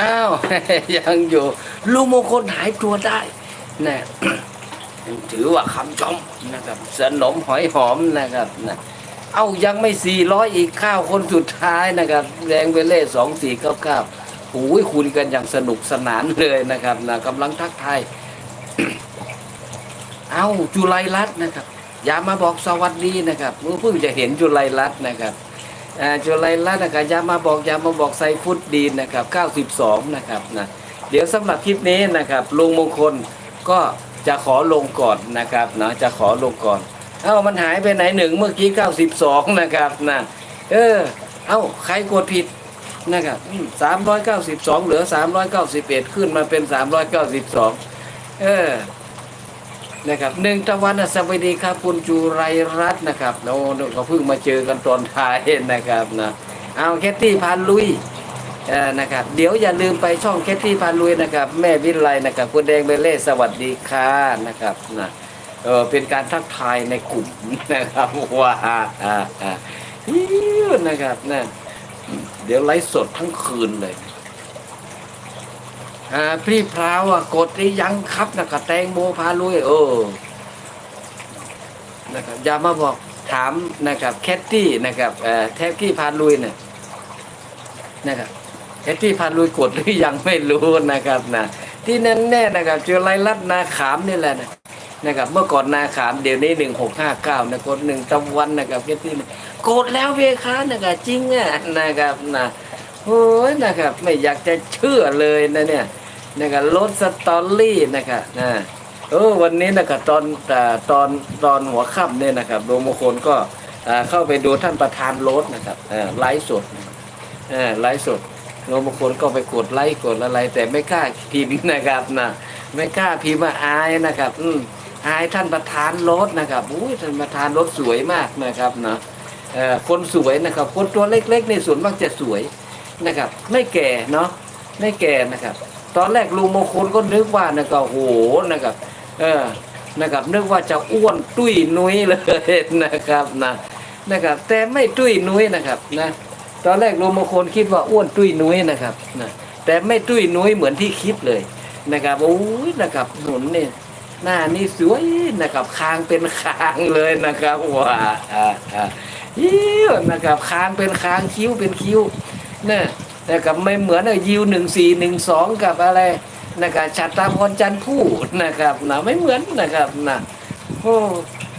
อ้าวยังอยู่ลุงมงคลหายตัวได้นะถือว่าคำชมนะครับสนมหอยหอมนะครับนะเอายังไม่สี่ร้อยอีกข้าวคนสุดท้ายนะครับแดงเวเล่สองสี่เก้าเก้าโอ้ยคุยกันอย่างสนุกสนานเลยนะครับนะกำลังทักทายเอาจุไลรัตน์นะครับ อย่ามาบอกสวัสดีนะครับเพิ่งจะเห็นจุไลรัตน์นะครับ อ่าจุไลรัตน์นะครับอย่ามาบอกอย่ามาบอกไซฟุตดีนนะครับ 92 นะครับนะเดี๋ยวสำหรับคลิปนี้นะครับลุงมงคลก็จะขอลงก่อนนะครับนะจะขอลงก่อนเอ้ามันหายไปไหนหนึ่งเมื่อกี้ 92 นะครับนะเออเอ้าใครกดผิดนะครับอืม392เหลือ391ขึ้นมาเป็น392เออ นะครับหนึ่งตะวันสวัสดีครับคุณจุไรรัตน์นะครับโน้ก็เพิ่งมาเจอกันตอนท้ายนะครับนะเอาแคตตี้พานลุยนะครับเดี๋ยวอย่าลืมไปช่องแคตตี้พานลุยนะครับ แม่วิไลนะครับคุณแดงเบลเล่สวัสดีค่ะนะครับนะเออเป็นการทักทายในกลุ่มนะครับว่าอ่าอ่าอ่านะครับนะเดี๋ยวไลฟ์สดทั้งคืนเลย พี่พราวอะกดหรือยังครับนะครับแตงโมพาลุยเออนะครับอย่ามาบอกถามนะครับแคทตี้นะครับเอ่อแท็กกี้พาลุยเนี่ยนะครับแคทตี้พาลุยกดหรือยังไม่รู้นะครับนะที่แน่ๆนะครับเจอไรลัดนาขามนี่แหละนะนะครับเมื่อก่อนนาขามเดี๋ยวนี้หนึ่งหกห้าเก้านะกดหนึ่งตะวันนะครับแคทตี้กดแล้วเพคะนะครับจริงอะนะครับนะ โอ้ยนะครับไม่อยากจะเชื่อเลยนะเนี่ยนะครับรถสตอรี่นะครับนะเออวันนี้นะครับตอนอ่ตอนตอนหัวค่ำเนี่ยนะครับดวงมงคลก็เข้าไปดูท่านประธานรถนะครับไลฟ์สดไลฟ์สดดวงมงคลก็ไปกดไลค์กดอะไรแต่ไม่กล้าพิมพ์นะครับนะไม่กล้าพิมพ์มาอายนะครับ อืมอายท่านประธานรถนะครับอุ้ยท่านประธานรถสวยมากนะครับนะเอ่อคนสวยนะครับ คนตัวเล็กๆในส่วนมากจะสวย นะครับ ไม่แก่เนาะไม่แก่นะครับ ตอนแรกลุงมงคลก็นึกว่านะครับโหนะครับ เออนะครับ นึกว่าจะอ้วนตุ้ยนุ้ยเลยนะครับนะนะครับ แต่ไม่ตุ้ยนุ้ยนะครับนะตอนแรกลุงมงคลคิดว่าอ้วนตุ้ยนุ้ยนะครับนะแต่ไม่ตุ้ยนุ้ยเหมือนที่คิดเลยนะครับโอ้ยนะครับหนุนเนี่ยหน้านี่สวยนะครับคางเป็นคางเลยนะครับว้าอ่าอ่ายิ้วนะครับคางเป็นคางคิ้วเป็นคิ้ว นี่ยนะครับไม่เหมือนยิวหนึ่งสี่หนึ่งสองกับอะไรนะครับชัตตาพรจันทร์ผู้นะครับนะไม่เหมือนนะครับนะโอ้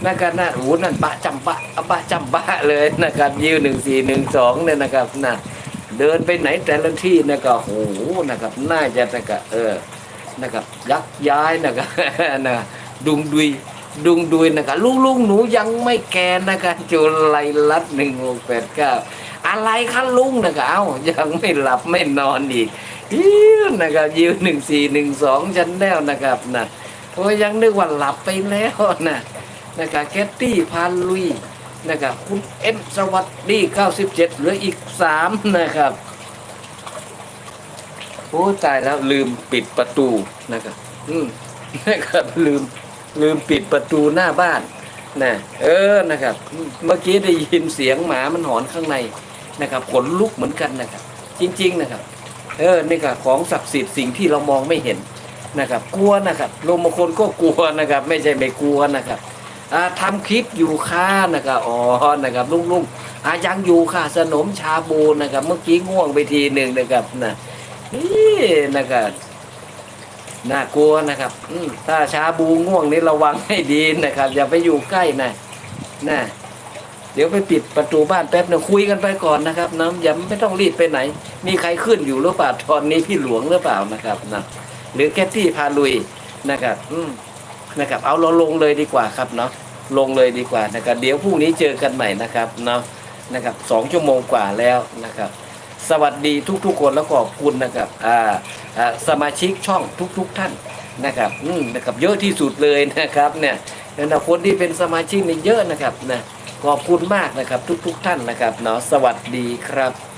นะครับนะโอ้นั่นปะจำปะปะจำปะเลยนะครับยิวหนึ่งสี่หนึ่งสองเนี่ยนะครับนะเดินไปไหนแต่ละที่นะครับโอ้โหนะครับน่าจะนะครับเออนะครับยักย้ายนะครับนะดุงดุยดุงดุยนะครับลุงลุงหนูยังไม่แก่นะครับจุไลลัดหนึ่งหกแปดเก้า อะไรคะลุงนะครับเอายังไม่หลับไม่นอนอีกนะครับยิวหนึ่งสี่หนึ่งสองชันแนลนะครับนะโอ้ยยังนึกว่าหลับไปแล้วนะนะครับแคตตี้พานลุยนะครับคุณเอ็มสวัสดีเก้าสิบเจ็ดเหลืออีกสามนะครับโอ้ตายแล้วลืมปิดประตูนะครับ อืมนะครับลืมลืมปิดประตูหน้าบ้านนะเออนะครับ เมื่อกี้ได้ยินเสียงหมามันหอนข้างใน นะครับขนลุกเหมือนกันนะครับ จริง ๆนะครับ เออนี่ก็ของศักดิ์สิทธิ์สิ่งที่เรามองไม่เห็นนะครับ กลัวนะครับลมบางคนก็กลัวนะครับ ไม่ใช่ไม่กลัวนะครับอ่าทำคลิปอยู่ค่ะนะครับอ๋อนะครับลุงๆอายังอยู่ค่ะสนมชาบูนะครับ เมื่อกี้ง่วงไปทีหนึ่งนะครับนะนี่นะครับน่ากลัวนะครับถ้าชาบูง่วงนี่ระวังให้ดีนะครับ อย่าไปอยู่ใกล้นะนะ เดี๋ยวไปปิดประตูบ้านแป๊บหนึงคุยกันไปก่อนนะครับนะอย่าไม่ต้องรีบไปไหน มีใครขึ้นอยู่หรือเปล่าตอนนี้พี่หลวงหรือเปล่านะครับนะหรือแคทตี้พาลุยนะครับ อืมนะครับ เอาเราลงเลยดีกว่าครับเนาะลงเลยดีกว่านะครับ เดี๋ยวพรุ่งนี้เจอกันใหม่นะครับเนาะนะครับสองชั่วโมงกว่าแล้วนะครับ สวัสดีทุกๆคนแล้วก็ขอบคุณนะครับอ่าอ่าสมาชิกช่องทุก ๆ ท่านนะครับอืมนะครับเยอะที่สุดเลยนะครับ เนี่ยแล้วคนที่เป็นสมาชิกนี่เยอะนะครับนะ ขอบคุณมากนะครับทุกๆท่านนะครับเนาะสวัสดีครับ